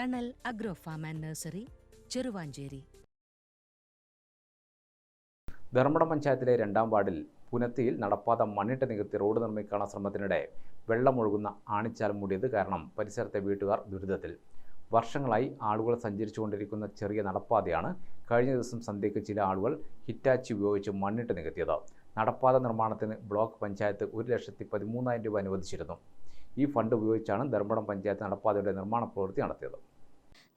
Thanal agro farm and nursery Cheruvanchery. Dharmadam പഞ്ചായത്തിലെ രണ്ടാം വാർഡിൽ പുനത്തിയിൽ നടപ്പാത മണ്ണിട്ട് നികത്തി റോഡ് നിർമ്മിക്കാനുള്ള ശ്രമത്തിനിടെ വെള്ളമൊഴുകുന്ന ആണിച്ചാൽ മൂടിയത് കാരണം പരിസരത്തെ വീട്ടുകാർ ദുരിതത്തിൽ. വർഷങ്ങളായി ആളുകൾ സഞ്ചരിച്ചുകൊണ്ടിരിക്കുന്ന ചെറിയ നടപ്പാതയാണ് കഴിഞ്ഞ ദിവസം സന്ധ്യയ്ക്ക് ചില ആളുകൾ ഹിറ്റാച്ചി ഉപയോഗിച്ച് മണ്ണിട്ട് നികത്തിയത്. നടപ്പാത നിർമ്മാണത്തിന് ബ്ലോക്ക് പഞ്ചായത്ത് ഒരു ലക്ഷത്തി പതിമൂന്നായിരം രൂപ അനുവദിച്ചിരുന്നു. ഈ ഫണ്ട് ഉപയോഗിച്ചാണ് ധർമ്മടം പഞ്ചായത്ത് നടപ്പാതയുടെ നിർമ്മാണ പ്രവൃത്തി നടത്തിയത്.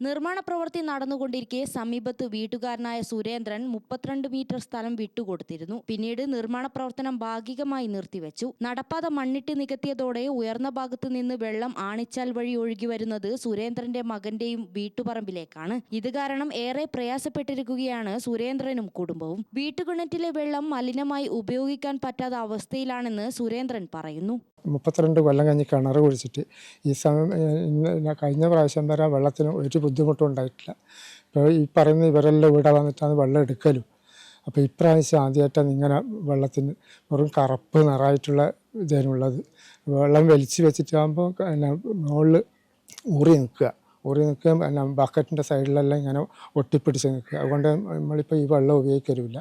നിർമ്മാണ പ്രവൃത്തി നടന്നുകൊണ്ടിരിക്കെ സമീപത്ത് വീട്ടുകാരനായ സുരേന്ദ്രൻ മുപ്പത്തിരണ്ട് മീറ്റർ സ്ഥലം വിട്ടുകൊടുത്തിരുന്നു. പിന്നീട് നിർമ്മാണ പ്രവർത്തനം ഭാഗികമായി നിർത്തിവെച്ചു. നടപ്പാത മണ്ണിട്ട് നികത്തിയതോടെ ഉയർന്ന ഭാഗത്തു നിന്ന് വെള്ളം ആണിച്ചാൽ വഴി ഒഴുകി വരുന്നത് സുരേന്ദ്രന്റെ മകന്റെയും വീട്ടുപറമ്പിലേക്കാണ്. ഇത് കാരണം ഏറെ പ്രയാസപ്പെട്ടിരിക്കുകയാണ് സുരേന്ദ്രനും കുടുംബവും. വീട്ടുകിണറ്റിലെ വെള്ളം മലിനമായി ഉപയോഗിക്കാൻ പറ്റാത്ത അവസ്ഥയിലാണെന്ന് സുരേന്ദ്രൻ പറയുന്നു. മുപ്പത്തിരണ്ട് കൊല്ലം കഴിഞ്ഞ് കിണർ കുഴിച്ചിട്ട് ഈ സമയം കഴിഞ്ഞ പ്രാവശ്യം വരെ വെള്ളത്തിന് ഒരു ബുദ്ധിമുട്ടും ഉണ്ടായിട്ടില്ല. ഇപ്പോൾ ഈ പറയുന്ന ഇവരെല്ലാം ഇവിടെ വന്നിട്ടാണ് വെള്ളം എടുക്കലും. അപ്പോൾ ഇപ്രാവശ്യം ആദ്യമായിട്ടാണ് ഇങ്ങനെ വെള്ളത്തിന് വെറും കറുപ്പ് നിറായിട്ടുള്ള ഇതിനുള്ളത്. വെള്ളം വലിച്ചു വെച്ചിട്ടാകുമ്പോൾ പിന്നെ മുകളിൽ ഊറി നിൽക്കുക. ഊറി നിൽക്കുക പിന്നെ ബക്കറ്റിന്റെ സൈഡിലെല്ലാം ഇങ്ങനെ ഒട്ടിപ്പിടിച്ച് നിൽക്കുക. അതുകൊണ്ട് നമ്മളിപ്പോൾ ഈ വെള്ളം ഉപയോഗിക്കലുമില്ല.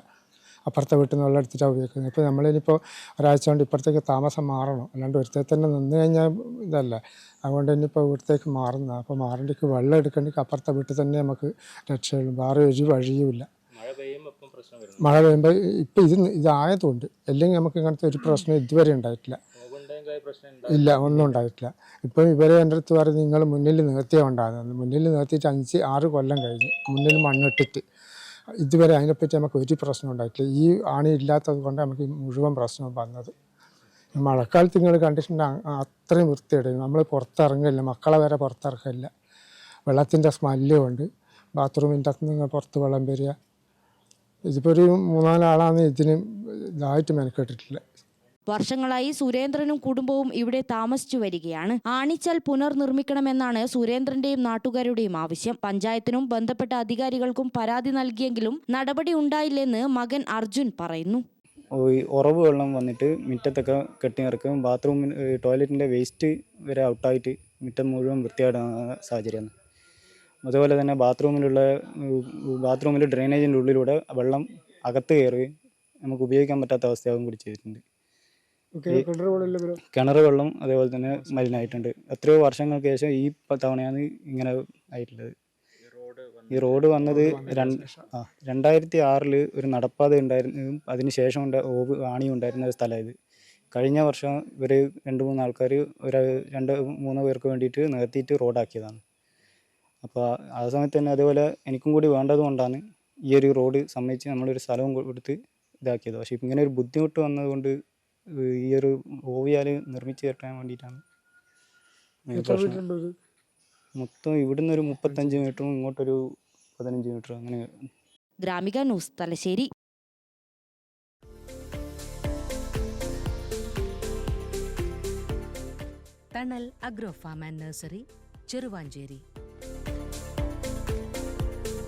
അപ്പുറത്തെ വീട്ടിൽ നിന്ന് വെള്ളം എടുത്തിട്ടാണ് ഉപയോഗിക്കുന്നത്. ഇപ്പോൾ നമ്മളിനിപ്പോൾ ഒരാഴ്ച കൊണ്ട് ഇപ്പുറത്തേക്ക് താമസം മാറണം. അല്ലാണ്ട് ഒരുത്തേ തന്നെ നിന്ന് കഴിഞ്ഞാൽ ഇതല്ല. അതുകൊണ്ട് ഇനിയിപ്പോൾ ഇവിടത്തേക്ക് മാറുന്ന അപ്പോൾ മാറേണ്ടിക്ക് വെള്ളം എടുക്കേണ്ടി അപ്പുറത്തെ വീട്ടിൽ തന്നെ നമുക്ക് രക്ഷയുള്ളൂ. വേറെ ഒരു വഴിയുമില്ല. മഴ പെയ്യുമ്പോൾ ഇപ്പം ഇത് ഇതായതുകൊണ്ട് അല്ലെങ്കിൽ നമുക്ക് ഇങ്ങനത്തെ ഒരു പ്രശ്നം ഇതുവരെ ഉണ്ടായിട്ടില്ല. ഇല്ല ഒന്നും ഉണ്ടായിട്ടില്ല. ഇപ്പം ഇവരെ എന്റെ അടുത്ത് പറഞ്ഞ് നിങ്ങൾ മുന്നിൽ നിർത്തിയ ഉണ്ടാകുന്നത്. മുന്നിൽ നിർത്തിയിട്ട് അഞ്ച് ആറ് കൊല്ലം കഴിഞ്ഞ് മുന്നിൽ മണ്ണിട്ടിട്ട് ഇതുവരെ അതിനെപ്പറ്റി നമുക്ക് ഒരു പ്രശ്നം ഉണ്ടായിട്ടില്ല. ഈ ആണി ഇല്ലാത്തത് കൊണ്ട് നമുക്ക് മുഴുവൻ പ്രശ്നം വന്നത്. മഴക്കാലത്ത് നിങ്ങൾ അ- അത്രയും വൃത്തിയുടെ നമ്മൾ പുറത്തിറങ്ങില്ല മക്കളെ വരെ പുറത്തിറക്കില്ല വെള്ളത്തിന്റെ സ്മെല്ലും ഉണ്ട്. ബാത്റൂമിന്റെ അകത്ത് നിന്ന് പുറത്ത് വെള്ളം വരിക. ഇതിപ്പോൾ ഒരു മൂന്നാലാളാണ് ഇതിന് ഇതായിട്ട് മെനക്കെട്ടിട്ടില്ല വർഷങ്ങളായി സുരേന്ദ്രനും കുടുംബവും ഇവിടെ താമസിച്ചു വരികയാണ്. ആണിച്ചാൽ പുനർനിർമ്മിക്കണമെന്നാണ് സുരേന്ദ്രന്റെയും നാട്ടുകാരുടെയും ആവശ്യം. പഞ്ചായത്തിനും ബന്ധപ്പെട്ട അധികാരികൾക്കും പരാതി നൽകിയെങ്കിലും നടപടി ഉണ്ടായില്ലെന്ന് മകൻ അർജുൻ പറയുന്നു. ഉറവ് വെള്ളം വന്നിട്ട് മുറ്റത്തൊക്കെ കെട്ടി നിറക്കും ബാത്റൂമിൽ ടോയ്ലറ്റിന്റെ വേസ്റ്റ് വരെ ഔട്ടായിട്ട് മുറ്റം മുഴുവൻ വൃത്തിയാടുന്ന സാഹചര്യമാണ് അതുപോലെ തന്നെ ബാത്റൂമിലുള്ള ബാത്റൂമിൽ ഡ്രെയിനേജിന്റെ ഉള്ളിലൂടെ വെള്ളം അകത്ത് കയറി നമുക്ക് ഉപയോഗിക്കാൻ പറ്റാത്ത അവസ്ഥയാകും കൂടി ചെയ്തിട്ടുണ്ട്. കിണർ വെള്ളം അതേപോലെ തന്നെ മലിനായിട്ടുണ്ട്. എത്രയോ വർഷങ്ങൾക്ക് ശേഷം ഈ തവണയാണ് ഇങ്ങനെ ആയിട്ടുള്ളത്. ഈ റോഡ് വന്നത് രണ്ടായിരത്തി ആറിൽ ഒരു നടപ്പാത ഉണ്ടായിരുന്നു അതിന് ശേഷം ഉണ്ട് ഓവ് ആണി ഉണ്ടായിരുന്ന ഒരു സ്ഥലം ഇത്. കഴിഞ്ഞ വർഷം ഇവർ രണ്ട് മൂന്ന് ആൾക്കാർ ഒരു രണ്ട് മൂന്ന് പേർക്ക് വേണ്ടിയിട്ട് നികത്തിയിട്ട് റോഡാക്കിയതാണ്. അപ്പോൾ ആ സമയത്ത് തന്നെ അതേപോലെ എനിക്കും കൂടി വേണ്ടത് കൊണ്ടാണ് ഈ ഒരു റോഡ് സമ്മതിച്ച് നമ്മളൊരു സ്ഥലവും കൊടുത്ത് ഇതാക്കിയത്. പക്ഷേ ഇങ്ങനെ ഒരു ബുദ്ധിമുട്ട് വന്നതുകൊണ്ട് ഈ ഒരു ഓവിയാൽ നിർമ്മിച്ച് കെട്ടാൻ വേണ്ടിയിട്ടാണ്. മൊത്തം ഇവിടുന്ന് ഒരു മുപ്പത്തഞ്ച് മീറ്ററും ഇങ്ങോട്ടൊരു പതിനഞ്ച് മീറ്റർ അങ്ങനെ Gramika news Thalassery. Thanal agro farm and nursery Cheruvanchery.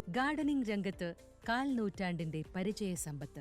Gardening രംഗത്ത് കാൽ നൂറ്റാണ്ടിന്റെ പരിചയ സമ്പത്ത്.